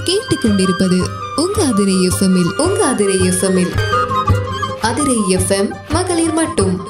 நீங்கள் கேட்டுக்கொண்டிருப்பது உங்க அதிரை எஃப்எம்மில் உங்க அதிரை எஃப்எம்மில். அதிரை எஃப்எம் மகளிர் மட்டும்.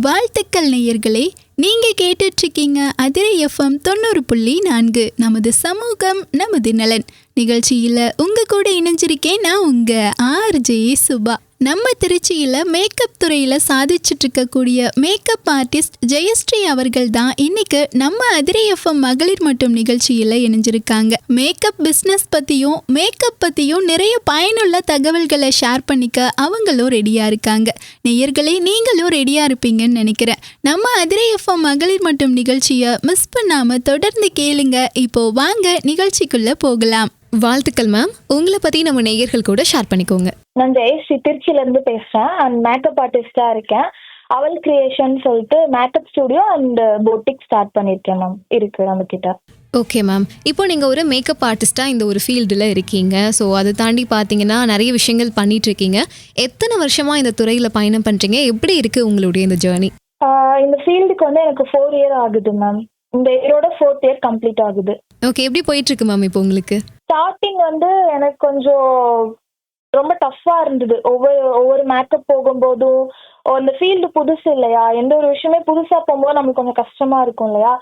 வாழ்த்துக்கள் நேயர்களே நீங்க கேட்டுட்டு இருக்கீங்க அதிரை எஃப்எம் தொண்ணூறு புள்ளி நான்கு நமது சமூகம் நமது நலன். நிகழ்ச்சியில உங்க கூட இணைஞ்சிருக்கேன் நான் உங்க ஆர்ஜே சுபா. நம்ம திருச்சியில் மேக்கப் துறையில் சாதிச்சுட்டு இருக்கக்கூடிய மேக்கப் ஆர்டிஸ்ட் ஜெயஸ்ரீ அவர்கள் தான் இன்னைக்கு நம்ம அதிரை எஃப்எம் மகளிர் மட்டும் நிகழ்ச்சியில் இணைஞ்சிருக்காங்க. மேக்கப் பிஸ்னஸ் பற்றியும் மேக்கப் பற்றியும் நிறைய பயனுள்ள தகவல்களை ஷேர் பண்ணிக்க அவங்களும் ரெடியாக இருக்காங்க. நேயர்களே நீங்களும் ரெடியாக இருப்பீங்கன்னு நினைக்கிறேன். நம்ம அதிரை எஃப்எம் மகளிர் மட்டும் நிகழ்ச்சியை மிஸ் பண்ணாமல் தொடர்ந்து கேளுங்க. இப்போ வாங்க நிகழ்ச்சிக்குள்ளே போகலாம். வாழ்த்துக்கள் மேம் உங்களை பற்றி நம்ம நேயர்கள் கூட ஷேர் பண்ணிக்கோங்க. நான் ஜெயஸ்ரீ திருச்சில இருந்து பேசுறேன். அண்ட் மேக்கப் ஆர்டிஸ்டா இருக்கேன். அவல் கிரியேஷன் சொல்லிட்டு makeup studio and boutique start பண்ணிருக்கேன் மேம் இருக்கு நம்ம கிட்ட ஓகே மேம் இப்போ நீங்கள் ஒரு மேக்கப் ஆர்டிஸ்ட்டாக இந்த ஒரு ஃபீல்டில் இருக்கீங்க. ஸோ அதை தாண்டி பார்த்தீங்கன்னா நிறைய விஷயங்கள் பண்ணிட்டு இருக்கீங்க. எத்தனை வருஷமாக இந்த துறையில் பயணம் பண்ணுறீங்க எப்படி இருக்குது உங்களுடைய இந்த ஜேர்னி இந்த ஃபீல்டுக்கு வந்து எனக்கு ஃபோர் இயர் ஆகுது மேம் இந்த இயரோட ஃபோர்த் இயர் கம்ப்ளீட் ஆகுது. ஓகே எப்படி போயிட்டுருக்கு மேம் இப்போ உங்களுக்கு? ஸ்டார்டிங் வந்து எனக்கு கொஞ்சம் ரொம்ப டஃப்பா இருந்தது. ஒவ்வொரு ஒவ்வொரு மேக்கப் போகும்போதும் அந்த ஃபீல்டு புதுசு இல்லையா? எந்த ஒரு விஷயமே புதுசா போகும்போது நமக்கு கொஞ்சம் கஷ்டமா இருக்கும் இல்லையா?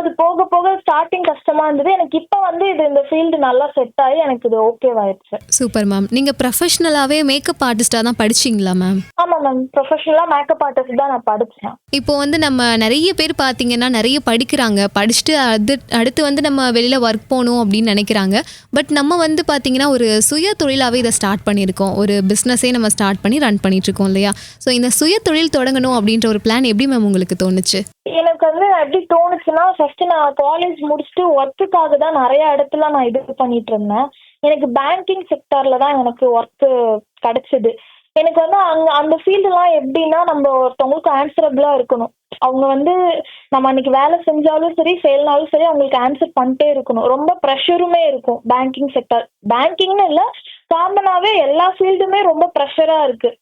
அது போக போக ஸ்டார்டிங் கஷ்டமா இருந்தது. எனக்கு இப்போ வந்து இது இந்த ஃபீல்டு நல்லா செட் ஆகி எனக்கு இது ஓகேவாயிடுச்சு சூப்பர் மேம் நீங்கள் ப்ரொஃபஷ்னலாகவே மேக்கப் ஆர்டிஸ்ட்டாக தான் படிச்சிங்களா மேம் ஆமா மேம் ப்ரொஃபஷனலா மேக்கப் ஆர்டிஸ்ட் தான் நான் படிச்சேன். இப்போ வந்து நம்ம நிறைய பேர் பார்த்தீங்கன்னா நிறைய படிக்கிறாங்க. படிச்சுட்டு அது அடுத்து வந்து நம்ம வெளியில் ஒர்க் போகணும் அப்படின்னு நினைக்கிறாங்க. பட் நம்ம வந்து பார்த்தீங்கன்னா ஒரு சுய தொழிலாகவே இதை ஸ்டார்ட் பண்ணியிருக்கோம். ஒரு பிஸ்னஸே நம்ம ஸ்டார்ட் பண்ணி ரன் பண்ணிட்டு இருக்கோம் இல்லையா? ஸோ இந்த சுய தொழில் தொடங்கணும் அப்படின்ற ஒரு பிளான் எப்படி மேம் உங்களுக்கு தோணுச்சு? எனக்கு வந்து எப்படி தோணுச்சுன்னா ஃபர்ஸ்ட் நான் காலேஜ் முடிச்சுட்டு ஒர்க்குக்காக தான் நிறைய இடத்துல நான் இது பண்ணிட்டு இருந்தேன். எனக்கு பேங்கிங் செக்டர்ல தான் எனக்கு ஒர்க்கு கிடைச்சது. எனக்கு வந்து அங்க அந்த ஃபீல்டுலாம் எப்படின்னா நம்ம ஒருத்தவங்களுக்கு ஆன்சரபிளா இருக்கணும். அவங்க வந்து நம்ம அன்னைக்கு வேலை செஞ்சாலும் சரி ஃபெயில்னாலும் சரி அவங்களுக்கு ஆன்சர் பண்ணிட்டே இருக்கணும். ரொம்ப ப்ரெஷருமே இருக்கும் பேங்கிங் செக்டார் பேங்கிங்னு இல்லை காமனாவே எல்லா ஃபீல்டுமே ரொம்ப ப்ரெஷரா இருக்கு.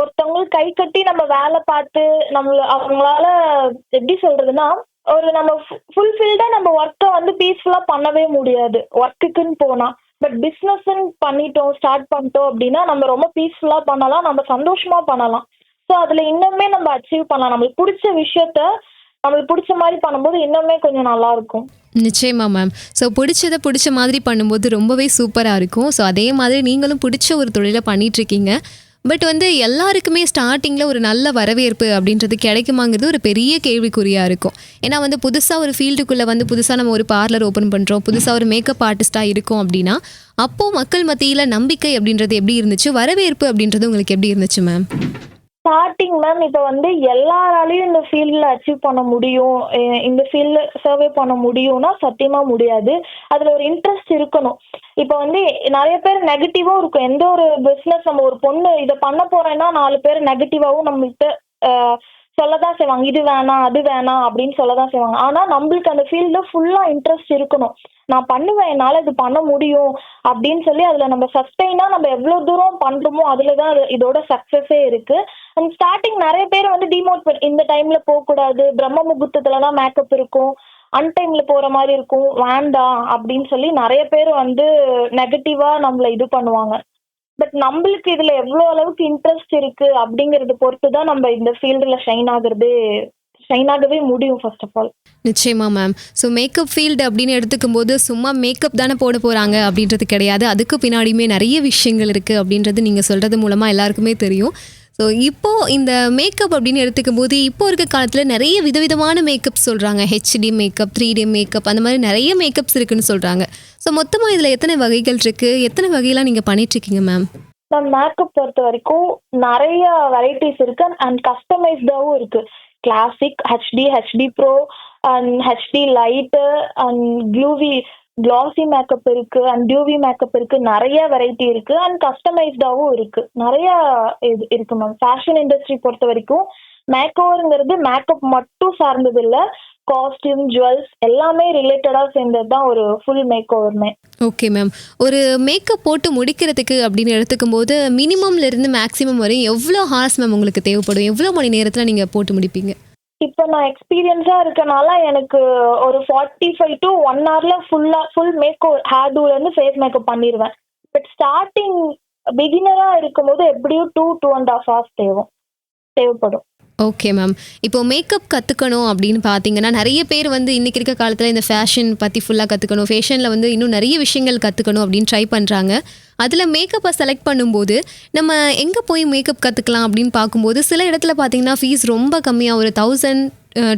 ஒருத்தவங்களுக்கு கை கட்டி நம்ம வேலை பார்த்து நம்மள அவங்களால எப்படி சொல்றதுன்னா ஒரு நம்ம ஃபுல்ஃபில்டா நம்ம ஒர்க்கை வந்து பீஸ்ஃபுல்லா பண்ணவே முடியாது. ஒர்க்குக்குன்னு போனா. பட் பிஸ்னஸ் பண்ணிட்டோம் ஸ்டார்ட் பண்ணிட்டோம் அப்படின்னா நம்ம ரொம்ப பீஸ்ஃபுல்லா பண்ணலாம் நம்ம சந்தோஷமா பண்ணலாம். ஸோ அதுல இன்னுமே நம்ம அச்சீவ் பண்ணலாம். நம்மளுக்கு பிடிச்ச விஷயத்த நம்மளுக்கு பிடிச்ச மாதிரி பண்ணும்போது இன்னுமே கொஞ்சம் நல்லா இருக்கும். நிச்சயமா மேம் ஸோ பிடிச்சதை பிடிச்ச மாதிரி பண்ணும்போது ரொம்பவே சூப்பராக இருக்கும். ஸோ அதே மாதிரி நீங்களும் பிடிச்ச ஒரு தொழிலை பண்ணிட்டு இருக்கீங்க. பட் வந்து எல்லாருக்குமே ஸ்டார்டிங்கில் ஒரு நல்ல வரவேற்பு அப்படின்றது கிடைக்குமாங்கிறது ஒரு பெரிய கேள்விக்குறியாக இருக்கும். ஏன்னா வந்து புதுசாக ஒரு ஃபீல்டுக்குள்ளே வந்து புதுசாக நம்ம ஒரு பார்லர் ஓப்பன் பண்ணுறோம் புதுசாக ஒரு மேக்கப் ஆர்டிஸ்ட்டாக இருக்கும் அப்படின்னா அப்போது மக்கள் மத்தியில் நம்பிக்கை அப்படின்றது எப்படி இருந்துச்சு? வரவேற்பு அப்படின்றது உங்களுக்கு எப்படி இருந்துச்சு மேம் ஸ்டார்டிங் மேம் இப்போ வந்து எல்லாராலையும் இந்த ஃபீல்டில் அச்சீவ் பண்ண முடியும். இந்த ஃபீல்டில் சர்வே பண்ண முடியும்னா சத்தியமாக முடியாது. அதில் ஒரு இன்ட்ரெஸ்ட் இருக்கணும். இப்போ வந்து நிறைய பேர் நெகட்டிவாக இருக்கும். எந்த ஒரு பிஸ்னஸ் நம்ம ஒரு பொண்ணு இதை பண்ண போறேன்னா நாலு பேர் நெகட்டிவாகவும் நம்மகிட்ட சொல்லதான் செய்வாங்க இது வேணாம் அது வேணாம் அப்படின்னு சொல்லதான் செய்வாங்க. ஆனால் நம்மளுக்கு அந்த ஃபீல்டில் ஃபுல்லாக இன்ட்ரெஸ்ட் இருக்கணும். நான் பண்ணுவேன் என்னால் இது பண்ண முடியும் அப்படின்னு சொல்லி அதில் நம்ம சஸ்டெயினா நம்ம எவ்வளோ தூரம் பண்றோமோ அதில் தான் அது- இதோட சக்சஸே இருக்குது அண்ட் ஸ்டார்டிங் நிறைய பேர் வந்து டிமோட் இந்த டைம்ல போக கூடாது பிரம்ம முகூர்த்தத்துல தான் மேக்கப் இருக்கும் அன்டைம்ல போற மாதிரி இருக்கும். வேண்டாம் அப்படின்னு சொல்லி நிறைய பேர் வந்து நெகட்டிவா நம்மள இது பண்ணுவாங்க. பட் நம்மளுக்கு இதுல எவ்வளோ அளவுக்கு இன்ட்ரெஸ்ட் இருக்கு அப்படிங்கறத பொறுத்து தான் நம்ம இந்த ஃபீல்டுல ஷைன் ஆகுறது ஷைன் ஆகவே முடியும் ஃபர்ஸ்ட் ஆஃப் ஆல் நிச்சயமா மேம் ஸோ மேக்கப் ஃபீல்டு அப்படின்னு எடுத்துக்கும் போது சும்மா மேக்கப் தானே போட போகிறாங்க அப்படின்றது கிடையாது. அதுக்கு பின்னாடியுமே நிறைய விஷயங்கள் இருக்குது அப்படின்றது நீங்கள் சொல்கிறது மூலமாக எல்லாருக்குமே தெரியும். ஸோ இப்போது இந்த மேக்கப் அப்படின்னு எடுத்துக்கும் போது இப்போ இருக்க காலத்தில் நிறைய விதவிதமான மேக்கப் சொல்கிறாங்க HD makeup three D makeup அந்த மாதிரி நிறைய மேக்கப்ஸ் இருக்குன்னு சொல்கிறாங்க ஸோ மொத்தமாக இதில் எத்தனை வகைகள் இருக்குது எத்தனை வகையெல்லாம் நீங்கள் பண்ணிகிட்ருக்கீங்க மேம் மேம் மேக்கப் பொறுத்த வரைக்கும் நிறைய வெரைட்டிஸ் இருக்கு அண்ட் கஸ்டமைஸ்டாவும் இருக்கு. Classic HD HD pro and HD light and glowy classy makeup இருக்கு அண்ட் டியூவி மேக்கப் இருக்கு நிறைய வெரைட்டி இருக்கு அண்ட் கஸ்டமைஸ்டாவும் இருக்கு. நிறைய இது இருக்கு மேம் ஃபேஷன் இண்டஸ்ட்ரி பொறுத்த வரைக்கும் மேக்கோவருங்கிறது மேக்கப் மட்டும் சார்ந்தது இல்லை காஸ்டியூம் ஜுவல்ஸ் எல்லாமே ரிலேட்டடாக சேர்ந்தது தான் ஒரு ஃபுல் மேக் ஓவருமே ஓகே மேம் ஒரு மேக்கப் போட்டு முடிக்கிறதுக்கு அப்படின்னு எடுத்துக்கும் போது மினிமம்ல இருந்து மேக்ஸிமம் வரையும் எவ்வளோ ஹார்ஸ் மேம் உங்களுக்கு தேவைப்படும்? எவ்வளோ மணி நேரத்தில் நீங்கள் போட்டு முடிப்பீங்க? இப்போ நான் எக்ஸ்பீரியன்ஸாக இருக்கனால எனக்கு ஒரு ஃபார்ட்டி ஃபைவ் டு ஒன் ஹவரில் ஃபுல்லாக ஃபுல் மேக் ஹேர் டூலேருந்து ஃபேஸ் மேக்கப் பண்ணிடுவேன் பட் ஸ்டார்டிங் பிகினராக இருக்கும்போது எப்படியும் two two and half hours தேவை தேவைப்படும். ஓகே மேம் இப்போ மேக்கப் கற்றுக்கணும் அப்படின்னு பார்த்தீங்கன்னா நிறைய பேர் வந்து இன்றைக்கி இருக்க காலத்தில் இந்த ஃபேஷன் பற்றி ஃபுல்லாக கற்றுக்கணும் ஃபேஷனில் வந்து இன்னும் நிறைய விஷயங்கள் கற்றுக்கணும் அப்படின்னு ட்ரை பண்ணுறாங்க அதில் மேக்கப்பை செலக்ட் பண்ணும்போது நம்ம எங்கே போய் மேக்கப் கற்றுக்கலாம் அப்படின்னு பார்க்கும்போது சில இடத்துல பார்த்தீங்கன்னா ஃபீஸ் ரொம்ப கம்மியாக ஒரு தௌசண்ட்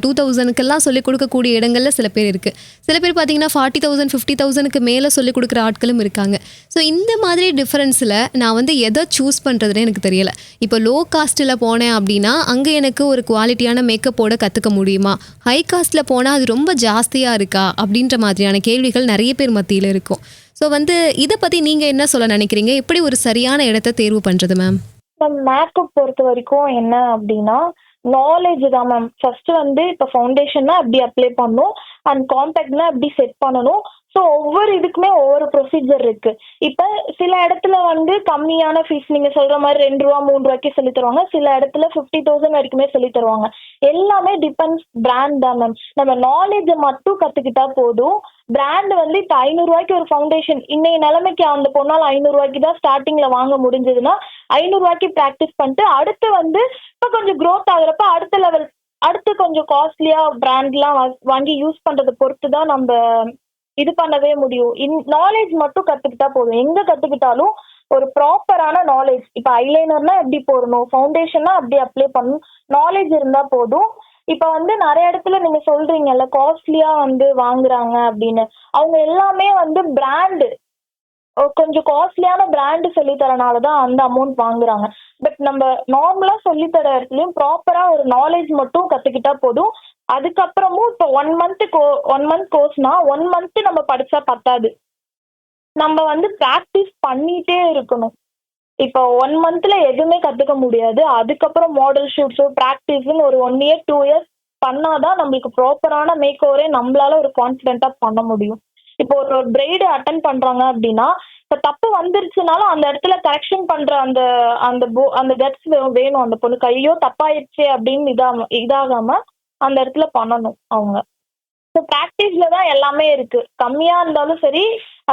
டூ தௌசண்ட்க்கெல்லாம் சொல்லிக் கொடுக்கக்கூடிய இடங்களில் சில பேர் இருக்குது சில பேர் பார்த்தீங்கன்னா ஃபார்ட்டி தௌசண்ட் ஃபிஃப்டி தௌசண்ட்க்கு மேலே சொல்லிக் கொடுக்குற ஆட்களும் இருக்காங்க. ஸோ இந்த மாதிரி டிஃப்ரென்ஸில் நான் வந்து எதை சூஸ் பண்ணுறதுன்னு எனக்கு தெரியலை. இப்போ லோ காஸ்ட்டில் போனேன் அப்படின்னா அங்கே எனக்கு ஒரு குவாலிட்டியான மேக்கப்போட கற்றுக்க முடியுமா? ஹை காஸ்ட்டில் போனால் அது ரொம்ப ஜாஸ்தியாக இருக்கா? அப்படின்ற மாதிரியான கேள்விகள் நிறைய பேர் மத்தியில் இருக்கும். ஸோ வந்து இதை பற்றி நீங்கள் என்ன சொல்ல நினைக்கிறீங்க? எப்படி ஒரு சரியான இடத்த தேர்வு பண்ணுறது மேம் மேம் மேக்கப் பொறுத்த வரைக்கும் என்ன அப்படின்னா நாலேஜ் தான் மேம் ஃபர்ஸ்ட் வந்து இப்போ ஃபவுண்டேஷன்னா அப்படி அப்ளை பண்ணணும். அண்ட் காம்பேக்ட்னா அப்படி செட் பண்ணணும். ஸோ ஒவ்வொரு இதுக்குமே ஒவ்வொரு ப்ரொசீஜர் இருக்கு. இப்போ சில இடத்துல வந்து கம்மியான ஃபீஸ் நீங்க சொல்ற மாதிரி ரெண்டு ரூபா மூணு ரூபாய்க்கு சொல்லி தருவாங்க. சில இடத்துல ஃபிஃப்டி தௌசண்ட் வரைக்குமே சொல்லி தருவாங்க. எல்லாமே டிபெண்ட்ஸ் பிராண்ட் தான் மேம் நம்ம நாலேஜை மட்டும் கத்துக்கிட்டா போதும். பிராண்ட் வந்து இப்போ ஐநூறுரூவாய்க்கு ஒரு ஃபவுண்டேஷன் இன்னைய நிலைமைக்கு அந்த பொண்ணால் ஐநூறுரூவாய்க்கு தான் ஸ்டார்டிங்கில் வாங்க முடிஞ்சதுன்னா ஐநூறுரூவாய்க்கு ப்ராக்டிஸ் பண்ணிட்டு அடுத்து வந்து இப்போ கொஞ்சம் க்ரோத் ஆகுறப்ப அடுத்த லெவல் அடுத்து கொஞ்சம் காஸ்ட்லியாக பிராண்ட்லாம் வாங்கி யூஸ் பண்ணுறதை பொறுத்து தான் நம்ம இது பண்ணவே முடியும். இன் நாலேஜ் மட்டும் கத்துக்கிட்டா போதும். எங்க கத்துக்கிட்டாலும் ஒரு ப்ராப்பரான நாலேஜ் இப்போ ஐலைனர்னா எப்படி போடணும்? ஃபவுண்டேஷன்னா அப்படி அப்ளை பண்ணணும். நாலேஜ் இருந்தா போதும். இப்போ வந்து நிறைய இடத்துல நீங்க சொல்றீங்கல்ல காஸ்ட்லியா வந்து வாங்குறாங்க அப்படின்னு. அவங்க எல்லாமே வந்து பிராண்டு கொஞ்சம் காஸ்ட்லியான பிராண்டு சொல்லித்தரனாலதான் தரனால தான் அந்த அமௌண்ட் வாங்குறாங்க. பட் நம்ம நார்மலா சொல்லித்தர தர இடத்துலயும் ப்ராப்பரா ஒரு நாலேஜ் மட்டும் கத்துக்கிட்டா போதும். அதுக்கப்புறமும் இப்போ one month go one month கோர்ஸ்னா one month நம்ம படிச்சா பத்தாது. நம்ம வந்து ப்ராக்டிஸ் பண்ணிட்டே இருக்கணும். இப்போ ஒன் மந்த்ல எதுவுமே கத்துக்க முடியாது. அதுக்கப்புறம் மாடல் ஷூட்ஸோ ப்ராக்டிஸ்ன்னு ஒரு ஒன் இயர் டூ இயர்ஸ் பண்ணாதான் நம்மளுக்கு ப்ராப்பரான மேக் ஓவரே நம்மளால ஒரு கான்ஃபிடென்ட்டா பண்ண முடியும். இப்போ ஒரு ஒரு பிரைடு அட்டன் பண்றாங்க அப்படின்னா இப்போ தப்பு வந்துருச்சுனாலும் அந்த இடத்துல கரெக்ஷன் பண்ற அந்த அந்த அந்த கட்ஸ் வேணும். அந்த பொண்ணு கையோ தப்பாயிடுச்சே அப்படின்னு இதாக இதாகாம அந்த இடத்துல பண்ணணும் அவங்க. ஸோ ப்ராக்டிஸ்ல தான் எல்லாமே இருக்கு. கம்மியா இருந்தாலும் சரி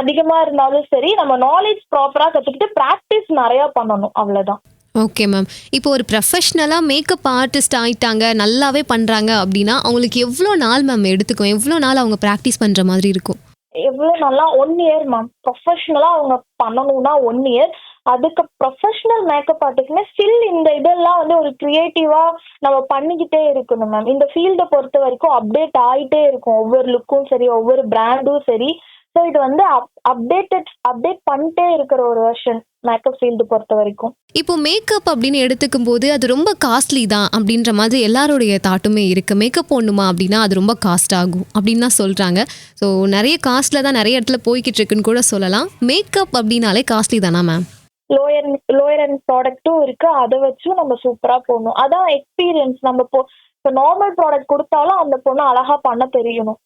அதிகமா இருந்தாலும் சரி நம்ம நாலேஜ் ப்ராப்பரா கத்துக்கிட்டு ப்ராக்டிஸ் நிறைய பண்ணணும். அவ்வளவுதான். ஓகே மேம் இப்போ ஒரு ப்ரொஃபஷ்னலாக மேக்கப் ஆர்டிஸ்ட் ஆயிட்டாங்க நல்லாவே பண்ணுறாங்க அப்படின்னா அவங்களுக்கு எவ்வளோ நாள் மேம் எடுத்துக்கும்? எவ்வளோ நாள் அவங்க ப்ராக்டிஸ் பண்ணுற மாதிரி இருக்கும்? எவ்வளோ நல்லா ஒன் இயர் மேம் ப்ரொஃபஷ்னலாக அவங்க பண்ணணும்னா ஒன் இயர் அதுக்கு ப்ரொஃபஷனல் மேக்கப் ஆர்டிஸ்ட்னா ஸ்டில் இந்த இதெல்லாம் வந்து ஒரு க்ரியேட்டிவாக நம்ம பண்ணிக்கிட்டே இருக்கணும் மேம் இந்த ஃபீல்டை பொறுத்த வரைக்கும் அப்டேட் ஆகிட்டே இருக்கும். ஒவ்வொரு லுக்கும் சரி ஒவ்வொரு பிராண்டும் சரி. ஸோ இது வந்து அப் அப்டேட்டட் அப்டேட் பண்ணிட்டே இருக்கிற ஒரு வெர்ஷன் மேக்கப் ஃபீல்டு பொறுத்த வரைக்கும். இப்போ மேக்கப் அப்படின்னு எடுத்துக்கும் போது அது ரொம்ப காஸ்ட்லி தான் அப்படின்ற மாதிரி எல்லாருடைய தாட்டுமே இருக்குது மேக்கப் போடணுமா அப்படின்னா அது ரொம்ப காஸ்ட் ஆகும் அப்படின்னு தான் சொல்கிறாங்க ஸோ நிறைய காஸ்ட்ல தான் நிறைய இடத்துல போய்கிட்டு இருக்குன்னு கூட சொல்லலாம். மேக்கப் அப்படின்னாலே காஸ்ட்லி தானா மேம் லோயர் லோயர் அண்ட் ப்ராடக்ட்டும் இருக்கு. அதை வச்சும் நம்ம சூப்பராக போடணும். அதான் எக்ஸ்பீரியன்ஸ் நம்ம இப்போ இப்போ நார்மல் ப்ராடக்ட் கொடுத்தாலும் அந்த பொண்ணு அழகா பண்ண தெரியணும்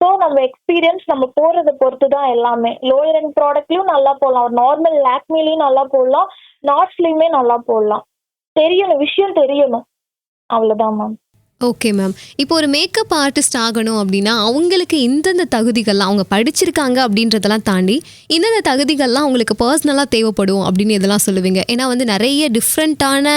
ஸோ நம்ம எக்ஸ்பீரியன்ஸ் நம்ம போறதை பொறுத்து தான் எல்லாமே லோயர் அண்ட் ப்ராடக்ட்லயும் நல்லா போடலாம். ஒரு நார்மல் லேக்மிலையும் நல்லா போடலாம். நாட்ஸ்லயுமே நல்லா போடலாம். தெரியணும். விஷயம் தெரியணும். அவ்வளோதான் மேம் ஓகே மேம் இப்போ ஒரு மேக்கப் ஆர்டிஸ்ட் ஆகணும் அப்படின்னா அவங்களுக்கு இந்தந்த தகுதிகள்லாம் அவங்க படிச்சிருக்காங்க அப்படின்றதெல்லாம் தாண்டி இந்தந்த தகுதிகள்லாம் அவங்களுக்கு பர்சனலாக தேவைப்படும் அப்படின்னு இதெல்லாம் சொல்லுவீங்க. ஏன்னா வந்து நிறைய டிஃப்ரெண்ட்டான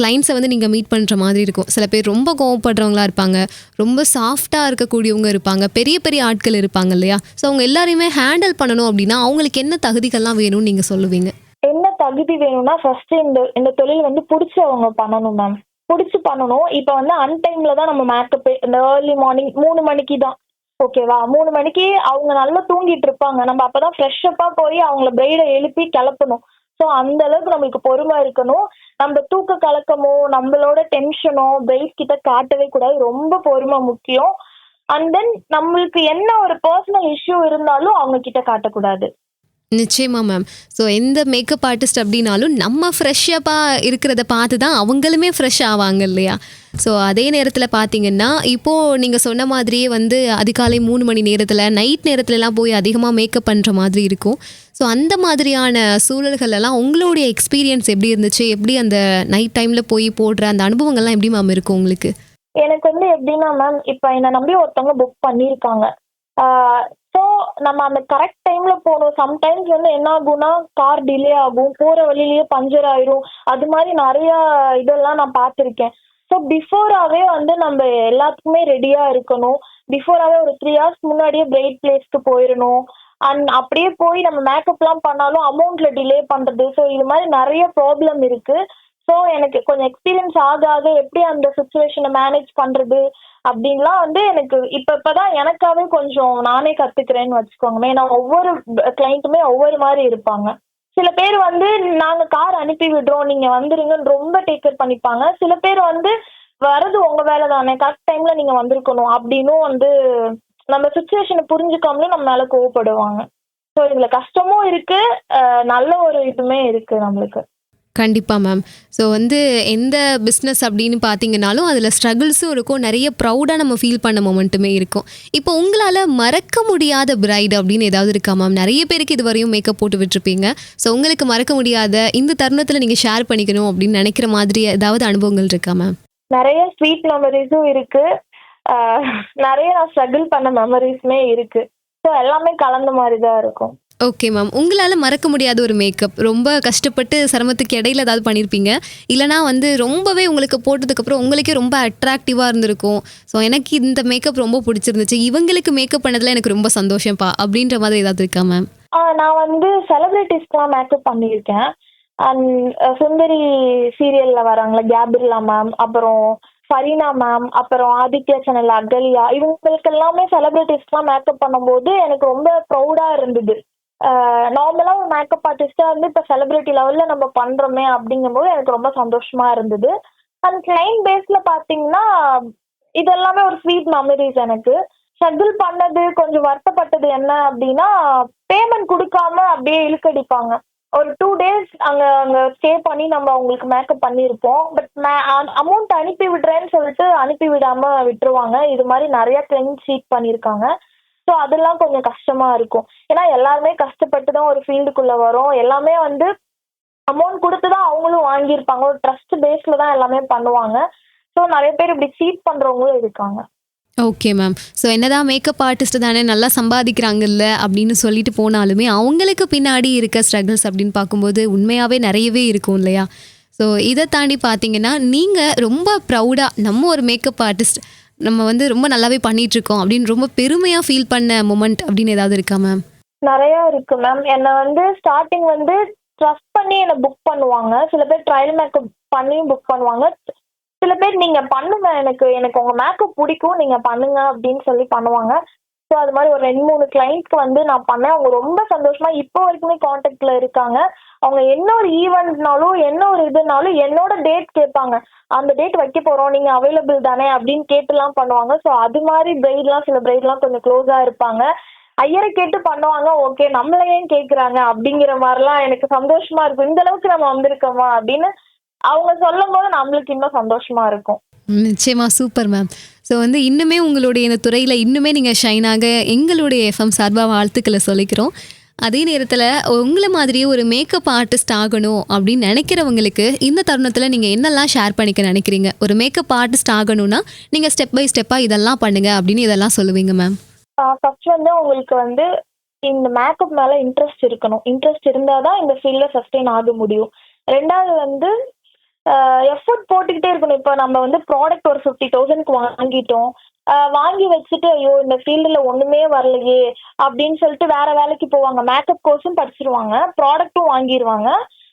கிளைண்ட்ஸை வந்து நீங்கள் மீட் பண்ணுற மாதிரி இருக்கும். சில பேர் ரொம்ப கோவப்படுறவங்களா இருப்பாங்க. ரொம்ப சாஃப்டாக இருக்கக்கூடியவங்க இருப்பாங்க. பெரிய பெரிய ஆட்கள் இருப்பாங்க இல்லையா? ஸோ அவங்க எல்லாரையுமே ஹேண்டில் பண்ணணும் அப்படின்னா அவங்களுக்கு என்ன தகுதிகள்லாம் வேணும்னு நீங்கள் சொல்லுவீங்க? என்ன தகுதி வேணும்னா ஃபர்ஸ்ட் இந்த இந்த தொழில் வந்து பிடிச்சவங்க பண்ணணும் மேம் பிடிச்சி பண்ணணும். இப்போ வந்து அன்டைம்ல தான் நம்ம மேக்கப் இந்த ஏர்லி மார்னிங் மூணு மணிக்கு தான். ஓகேவா மூணு மணிக்கு அவங்க நல்லா தூங்கிட்டு இருப்பாங்க. நம்ம அப்பதான் ஃப்ரெஷ்ஷப்பா போய் அவங்கள பிரைடை எழுப்பி கிளப்பணும். ஸோ அந்த அளவுக்கு நம்மளுக்கு பொறுமை இருக்கணும். நம்ம தூக்க கலக்கமோ நம்மளோட டென்ஷனோ பிரைட் கிட்ட காட்டவே கூடாது. ரொம்ப பொறுமை முக்கியம். அண்ட் தென் நம்மளுக்கு என்ன ஒரு பர்சனல் இஷ்யூ இருந்தாலும் அவங்க கிட்ட காட்டக்கூடாது. நிச்சயமா மேம் ஸோ எந்த மேக்கப் ஆர்டிஸ்ட் அப்படின்னாலும் நம்ம ஃப்ரெஷ்ஷப்பாக இருக்கிறத பார்த்து தான் அவங்களுமே ஃப்ரெஷ் ஆவாங்க இல்லையா? ஸோ அதே நேரத்தில் பார்த்தீங்கன்னா இப்போது நீங்கள் சொன்ன மாதிரியே வந்து அதிகாலை மூணு மணி நேரத்தில் நைட் நேரத்துலலாம் போய் அதிகமாக மேக்கப் பண்ணுற மாதிரி இருக்கும். ஸோ அந்த மாதிரியான சூழல்களெல்லாம் உங்களுடைய எக்ஸ்பீரியன்ஸ் எப்படி இருந்துச்சு? எப்படி அந்த நைட் டைமில் போய் போடுற அந்த அனுபவங்கள்லாம் எப்படி மேம் இருக்கும் உங்களுக்கு? எனக்கு வந்து எப்படின்னா மேம் இப்போ என்னை நம்பி ஒருத்தவங்க புக் பண்ணியிருக்காங்க. ஸோ நம்ம அந்த கரெக்ட் டைம்ல போகணும். சம்டைம்ஸ் வந்து என்ன ஆகும்னா கார் டிலே ஆகும். போற வழியிலேயே பஞ்சர் ஆயிரும். அது மாதிரி நிறைய இதெல்லாம் நான் பார்த்துருக்கேன். ஸோ பிஃபோராகவே வந்து நம்ம எல்லாத்துக்குமே ரெடியா இருக்கணும். பிஃபோராகவே ஒரு த்ரீ ஹவர்ஸ் முன்னாடியே பிரைட் பிளேஸ்க்கு போயிடணும். அண்ட் அப்படியே போய் நம்ம மேக்கப்லாம் பண்ணாலும் அமௌண்ட்ல டிலே பண்றது. ஸோ இது மாதிரி நிறைய ப்ராப்ளம் இருக்கு. ஸோ எனக்கு கொஞ்சம் எக்ஸ்பீரியன்ஸ் ஆக ஆக எப்படி அந்த சுச்சுவேஷனை மேனேஜ் பண்ணுறது அப்படின்லாம் வந்து எனக்கு இப்போ இப்போ தான் எனக்காகவே கொஞ்சம் நானே கற்றுக்கிறேன்னு வச்சுக்கோங்களேன். ஏன்னா ஒவ்வொரு கிளைண்ட்டுமே ஒவ்வொரு மாதிரி இருப்பாங்க. சில பேர் வந்து நாங்கள் கார் அனுப்பி விடுறோம். நீங்கள் வந்துருங்கன்னு ரொம்ப டேக் கேர் பண்ணிப்பாங்க. சில பேர் வந்து வரது உங்கள் வேலை தானே. கரெக்ட் டைமில் நீங்கள் வந்திருக்கணும். அப்படின்னும் வந்து நம்ம சுச்சுவேஷனை புரிஞ்சுக்காமலும் நம்ம மேலே கோவப்படுவாங்க. ஸோ இதில் கஷ்டமும் இருக்குது நல்ல ஒரு இதுவுமே இருக்குது நம்மளுக்கு. கண்டிப்பாக மேம் ஸோ வந்து எந்த பிஸ்னஸ் அப்படின்னு பார்த்தீங்கனாலும் அதில் ஸ்ட்ரகிள்ஸும் இருக்கும். நிறைய ப்ரௌடாக நம்ம ஃபீல் பண்ண மொமெண்ட்டுமே இருக்கும். இப்போ உங்களால் மறக்க முடியாத பிரைட் அப்படின்னு ஏதாவது இருக்கா மேம் நிறைய பேருக்கு இது வரையும் மேக்கப் போட்டு விட்டுருப்பீங்க. ஸோ உங்களுக்கு மறக்க முடியாத இந்த தருணத்தில் நீங்கள் ஷேர் பண்ணிக்கணும் அப்படின்னு நினைக்கிற மாதிரி ஏதாவது அனுபவங்கள் இருக்கா மேம் நிறைய ஸ்வீட் மெமரிஸும் இருக்கு. நிறைய நான் ஸ்ட்ரகிள் பண்ண மெமரிஸுமே இருக்கு. ஸோ எல்லாமே கலந்த மாதிரி தான் இருக்கும். ஓகே மேம் உங்களால் மறக்க முடியாத ஒரு மேக்கப் ரொம்ப கஷ்டப்பட்டு சிரமத்துக்கு இடையில ஏதாவது பண்ணியிருப்பீங்க இல்லைனா வந்து ரொம்பவே உங்களுக்கு போட்டதுக்கப்புறம் உங்களுக்கே ரொம்ப அட்ராக்டிவாக இருந்திருக்கும். ஸோ எனக்கு இந்த மேக்கப் ரொம்ப பிடிச்சிருந்துச்சு. இவங்களுக்கு மேக்கப் பண்ணதில் எனக்கு ரொம்ப சந்தோஷம்ப்பா அப்படின்ற மாதிரி ஏதாவது இருக்கா மேம் நான் வந்து செலிபிரிட்டிஸ்க்குலாம் மேக்கப் பண்ணியிருக்கேன். அண்ட் சுந்தரி சீரியலில் வராங்களே கேபிர்லா மேம் அப்புறம் ஃபரீனா மேம் அப்புறம் ஆதித்யா சேனல் அகல்யா இவங்களுக்கு எல்லாமே செலிபிரிட்டிஸ்க்குலாம் மேக்கப் பண்ணும்போது எனக்கு ரொம்ப ப்ரௌடாக இருந்தது. நார்மலாக ஒரு மேக்கப் ஆர்டிஸ்டா வந்து இப்போ செலிபிரிட்டி லெவலில் நம்ம பண்றோமே அப்படிங்கும்போது எனக்கு ரொம்ப சந்தோஷமா இருந்தது. அண்ட் கிளைண்ட் பேஸ்ல பார்த்தீங்கன்னா இது எல்லாமே ஒரு ஸ்வீட் மெமரிஸ் எனக்கு. ஸ்ட்ரகிள் பண்ணது கொஞ்சம் வருத்தப்பட்டது என்ன அப்படின்னா பேமெண்ட் கொடுக்காம அப்படியே இழுக்கடிப்பாங்க ஒரு டூ டேஸ் அங்க அங்க ஸ்டே பண்ணி நம்ம அவங்களுக்கு மேக்கப் பண்ணியிருப்போம். பட் அமௌண்ட் அனுப்பி விடுறேன்னு சொல்லிட்டு அனுப்பி விடாம விட்டுருவாங்க. இது மாதிரி நிறைய கிளைண்ட் சீட் பண்ணியிருக்காங்க. ஸோ அதெல்லாம் கொஞ்சம் கஷ்டமா இருக்கும். ஏன்னா எல்லாருமே கஷ்டப்பட்டு தான் ஒரு ஃபீல்டுக்குள்ள வரும். எல்லாமே வந்து அமௌண்ட் கொடுத்து தான் அவங்களும் வாங்கியிருப்பாங்க. ஒரு ட்ரஸ்ட் பேஸ்ல தான் எல்லாமே பண்ணுவாங்க. ஸோ நிறைய பேர் இப்படி சீட் பண்றவங்களும் இருக்காங்க. ஓகே மேம் ஸோ என்னதான் மேக்கப் ஆர்டிஸ்ட் தானே நல்லா சம்பாதிக்கிறாங்கல்ல அப்படின்னு சொல்லிட்டு போனாலுமே அவங்களுக்கு பின்னாடி இருக்க ஸ்ட்ரகிள்ஸ் அப்படின்னு பார்க்கும்போது உண்மையாகவே நிறையவே இருக்கும் இல்லையா? ஸோ இதை தாண்டி பார்த்தீங்கன்னா நீங்கள் ரொம்ப ப்ரௌடாக நம்ம ஒரு மேக்கப் ஆர்டிஸ்ட் நம்ம வந்து ரொம்ப நல்லாவே பண்ணிட்டு இருக்கோம் அப்படின்னு ரொம்ப பெருமையாக ஃபீல் பண்ண மூமெண்ட் அப்படின்னு ஏதாவது இருக்கா மேம் நிறைய இருக்கு மேம் என்னை வந்து ஸ்டார்டிங் வந்து ட்ரஸ்ட் பண்ணி என்னை புக் பண்ணுவாங்க. சில பேர் ட்ரையல் மேக்கப் பண்ணியும் புக் பண்ணுவாங்க. சில பேர் நீங்க பண்ணுங்க. எனக்கு எனக்கு உங்க மேக்கப் பிடிக்கும். நீங்க பண்ணுங்க அப்படின்னு சொல்லி பண்ணுவாங்க. ஸோ அது மாதிரி ஒரு ரெண்டு மூணு கிளைண்ட்க்கு வந்து நான் பண்ணேன். அவங்க ரொம்ப சந்தோஷமா இப்போ வரைக்குமே காண்டாக்ட்ல இருக்காங்க. அவங்க என்ன ஒரு ஈவெண்ட்னாலும் என்ன ஒரு இதுனாலும் என்னோட டேட் கேட்பாங்க. அந்த டேட் வைக்க போறோம். நீங்க அவைலபிள் தானே அப்படின்னு கேட்டுலாம் பண்ணுவாங்க. ஸோ அது மாதிரி பிரைட்லாம் சில பிரைட்லாம் கொஞ்சம் க்ளோஸா இருப்பாங்க. ஐயரை கேட்டு பண்ணுவாங்க. ஓகே நம்மள ஏன் கேக்குறாங்க? அப்படிங்கிற மாதிரிலாம் எனக்கு சந்தோஷமா இருக்கும். இந்த அளவுக்கு நம்ம வந்திருக்கோமா? அப்படின்னு அவங்க சொல்லும் போது நம்மளுக்கு இன்னும் சந்தோஷமா இருக்கும். நிச்சயமா சூப்பர் மேம் ஸோ வந்து இன்னுமே உங்களுடைய இந்த துறையில் இன்னுமே நீங்கள் ஷைனாக எங்களுடைய எஃப்எம் சார்பாக வாழ்த்துக்களை சொல்லிக்கிறோம். அதே நேரத்தில் உங்களை மாதிரியே ஒரு மேக்கப் ஆர்டிஸ்ட் ஆகணும் அப்படின்னு நினைக்கிறவங்களுக்கு இந்த தருணத்தில் நீங்கள் என்னெல்லாம் ஷேர் பண்ணிக்க நினைக்கிறீங்க? ஒரு மேக்கப் ஆர்டிஸ்ட் ஆகணும்னா நீங்கள் ஸ்டெப் பை ஸ்டெப்பாக இதெல்லாம் பண்ணுங்க அப்படின்னு இதெல்லாம் சொல்லுவீங்க மேம் ஃபர்ஸ்ட் வந்து உங்களுக்கு வந்து இந்த மேக்கப் மேலே இன்ட்ரெஸ்ட் இருக்கணும். இன்ட்ரெஸ்ட் இருந்தால் தான் இந்த ஃபீல்டில் சஸ்டெயின் ஆக முடியும். ரெண்டாவது வந்து எஃபர்ட் போட்டுக்கிட்டே இருக்கணும். இப்போ நம்ம வந்து ப்ராடக்ட் ஒரு ஃபிஃப்டி தௌசண்ட்க்கு வாங்கிட்டோம். வாங்கி வச்சுட்டு ஐயோ இந்த ஃபீல்டில் ஒன்றுமே வரலையே அப்படின்னு சொல்லிட்டு வேற வேலைக்கு போவாங்க. மேக்கப் கோர்ஸும் படிச்சிருவாங்க. ப்ராடக்ட்டும் வாங்கிடுவாங்க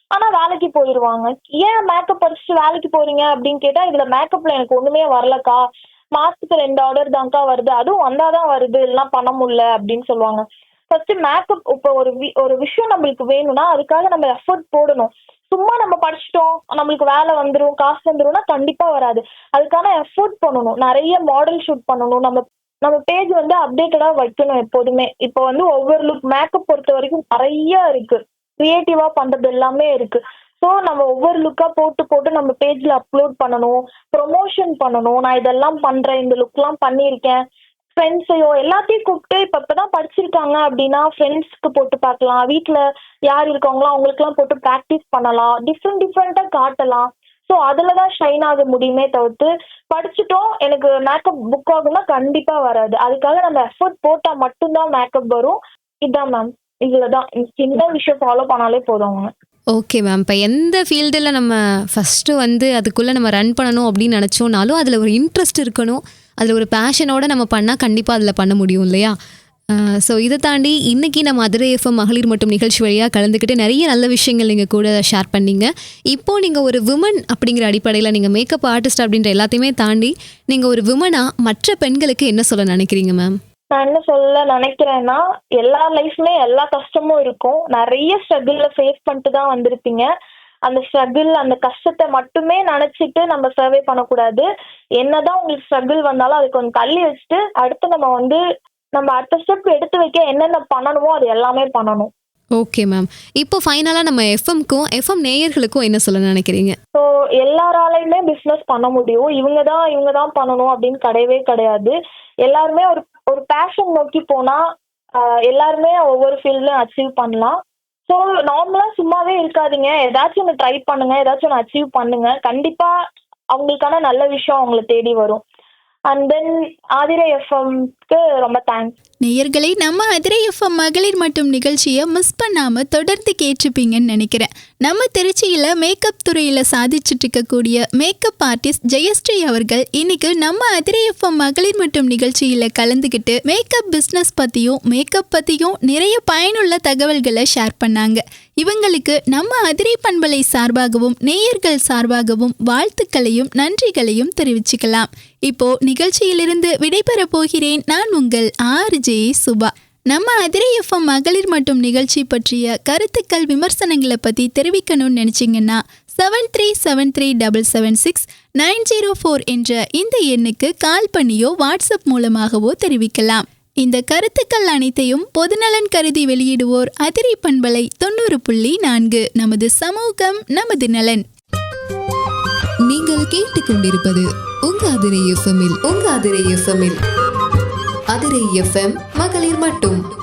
ஆனால் வேலைக்கு போயிடுவாங்க ஏன் மேக்கப் படிச்சுட்டு வேலைக்கு போறீங்க அப்படின்னு கேட்டால் இதில் மேக்கப்பில் எனக்கு ஒன்றுமே வரலக்கா. மாசத்துக்கு ரெண்டு ஆர்டர் தான்க்கா வருது. அதுவும் வந்தால் தான் வருது. எல்லாம் பண்ண முடியல அப்படின்னு சொல்லுவாங்க. ஃபர்ஸ்ட் மேக்கப் இப்போ ஒரு வி- ஒரு விஷயம் நம்மளுக்கு வேணும்னா அதுக்காக நம்ம எஃபர்ட் போடணும். சும்மா நம்ம படிச்சிட்டோம் நம்மளுக்கு வேலை வந்துடும் காசு வந்துடும்னா கண்டிப்பா வராது. அதுக்கான எஃபோர்ட் பண்ணணும். நிறைய மாடல் ஷூட் பண்ணணும். நம்ம நம்ம பேஜ் வந்து அப்டேட்டடா வைக்கணும் எப்போதுமே. இப்போ வந்து ஒவ்வொரு லுக் மேக்கப் பொறுத்த வரைக்கும் நிறைய இருக்கு. கிரியேட்டிவா பண்றது எல்லாமே இருக்கு. ஸோ நம்ம ஒவ்வொரு லுக்கா போட்டு போட்டு நம்ம பேஜ்ல அப்லோட் பண்ணணும். ப்ரொமோஷன் பண்ணணும். நான் இதெல்லாம் பண்றேன் இந்த லுக்லாம் பண்ணியிருக்கேன். ஃப்ரெண்ட்ஸையோ எல்லாத்தையும் கூப்பிட்டு இப்போ தான் படிச்சிருக்காங்க அப்படின்னா ஃப்ரெண்ட்ஸ்க்கு போட்டு பார்க்கலாம். வீட்டில் யார் இருக்காங்களோ அவங்களுக்குலாம் போட்டு ப்ராக்டிஸ் பண்ணலாம். டிஃப்ரெண்ட் டிஃப்ரெண்ட்டாக காட்டலாம். ஸோ அதுல தான் ஷைன் ஆக முடியுமே தவிர்த்து படிச்சுட்டோம் எனக்கு மேக்கப் புக் ஆகும்னா கண்டிப்பாக வராது. அதுக்காக நம்ம எஃபர்ட் போட்டால் மட்டும்தான் மேக்கப் வரும். இதுதான் மேம் இதில் தான் சின்ன விஷயம் ஃபாலோ பண்ணாலே போதும் அவங்க. ஓகே மேம் இப்போ எந்த ஃபீல்டில் நம்ம ஃபஸ்ட்டு வந்து அதுக்குள்ளே நம்ம ரன் பண்ணணும் அப்படின்னு நினச்சோனாலும் அதில் ஒரு இன்ட்ரெஸ்ட் இருக்கணும். அதில் ஒரு பேஷனோட நம்ம பண்ணால் கண்டிப்பாக அதில் பண்ண முடியும் இல்லையா? ஸோ இதை தாண்டி இன்றைக்கி நம்ம மதுரை எஃப்எம் மகளிர் மட்டும் நிகழ்ச்சி வழியாக கலந்துக்கிட்டு நிறைய நல்ல விஷயங்கள் நீங்கள் கூட ஷேர் பண்ணீங்க. இப்போது நீங்கள் ஒரு விமன் அப்படிங்கிற அடிப்படையில் நீங்கள் மேக்கப் ஆர்டிஸ்ட் அப்படின்ற எல்லாத்தையுமே தாண்டி நீங்கள் ஒரு விமனாக மற்ற பெண்களுக்கு என்ன சொல்ல நினைக்கிறீங்க மேம் நான் என்ன சொல்ல நினைக்கிறேன்னா எல்லா லைஃப்லயும் எல்லா கஷ்டமும் இருக்கும். நிறைய ஸ்ட்ரகிள்ல ஃபேஸ் பண்ணிட்டு தான் வந்திருப்பீங்க. அந்த ஸ்ட்ரகிள் அந்த கஷ்டத்தை மட்டுமே நினைச்சிட்டு நம்ம சர்வே பண்ணக்கூடாது. என்னதான் உங்களுக்கு ஸ்ட்ரகிள் வந்தாலும் அது கொஞ்சம் தள்ளி வச்சுட்டு அடுத்து நம்ம வந்து நம்ம அடுத்த ஸ்டெப் எடுத்து வைக்க என்னென்ன பண்ணணுமோ அது எல்லாமே பண்ணணும். ஓகே மேம் இப்போ ஃபைனலாக நம்ம எஃப்எம்க்கும் எஃப்எம் நேயர்களுக்கும் என்ன சொல்ல நினைக்கிறீங்க? ஸோ எல்லாராலையுமே பிஸ்னஸ் பண்ண முடியும். இவங்க தான் இவங்க தான் பண்ணணும் அப்படின்னு கிடையவே கிடையாது. எல்லாருமே ஒரு ஒரு பேஷன் நோக்கி போனா எல்லாருமே ஒவ்வொரு ஃபீல்ட்லயும் அச்சீவ் பண்ணலாம். ஸோ நார்மலா சும்மாவே இருக்காதீங்க. ஏதாச்சும் ஒன்று ட்ரை பண்ணுங்க. ஏதாச்சும் ஒன்று அச்சீவ் பண்ணுங்க. கண்டிப்பா அவங்களுக்கான நல்ல விஷயம் அவங்களை தேடி வரும். அண்ட் தென் ஆதிரை எஃப்எம்க்கு ரொம்ப தேங்க்ஸ் நேயர்களை நம்ம அதிரை எஃப்எம் மகளிர் மட்டும் நிகழ்ச்சியை மிஸ் பண்ணாம தொடர்ந்து கேட்டிருப்பீங்கன்னு நினைக்கிறேன். நம்ம திருச்சியில மேக்கப் துறையில சாதிச்சுட்டு இருக்கக்கூடிய மேக்கப் ஆர்டிஸ்ட் ஜெயஸ்ரீ அவர்கள் இன்னைக்கு நம்ம அதிரை எஃப்எம் மகளிர் மட்டும் நிகழ்ச்சியில கலந்துக்கிட்டு மேக்கப் பிஸ்னஸ் பத்தியும் மேக்கப் பத்தியும் நிறைய பயனுள்ள தகவல்களை ஷேர் பண்ணாங்க. இவங்களுக்கு நம்ம அதிரை பண்பலை சார்பாகவும் நேயர்கள் சார்பாகவும் வாழ்த்துக்களையும் நன்றிகளையும் தெரிவிச்சுக்கலாம். இப்போ நிகழ்ச்சியிலிருந்து விடைபெற போகிறேன். நான் உங்கள் ஆர் ஜே சுபா. நம்ம அதிரை எஃப்எம் மகளிர் மட்டும் நிகழ்ச்சி பற்றிய கருத்துக்கள் விமர்சனங்களை பற்றி தெரிவிக்கணும்னு நினச்சிங்கன்னா seven three seven three double seven six nine zero four என்ற இந்த எண்ணுக்கு கால் பண்ணியோ வாட்ஸ்அப் மூலமாகவோ தெரிவிக்கலாம். இந்த கருத்துக்கள் அனைத்தையும் பொதுநலன் கருதி வெளியிடுவோர் அதிரி பண்பலை தொண்ணூறு புள்ளி நான்கு. நமது சமூகம் நமது நலன். நீங்கள் கேட்டுக்கொண்டிருப்பது உங்க அதிரை எஃப்எம்மில் உங்க அதிரை எஃப்எம்மில் அதிரை எஃப்எம் மகளிர் மட்டும்.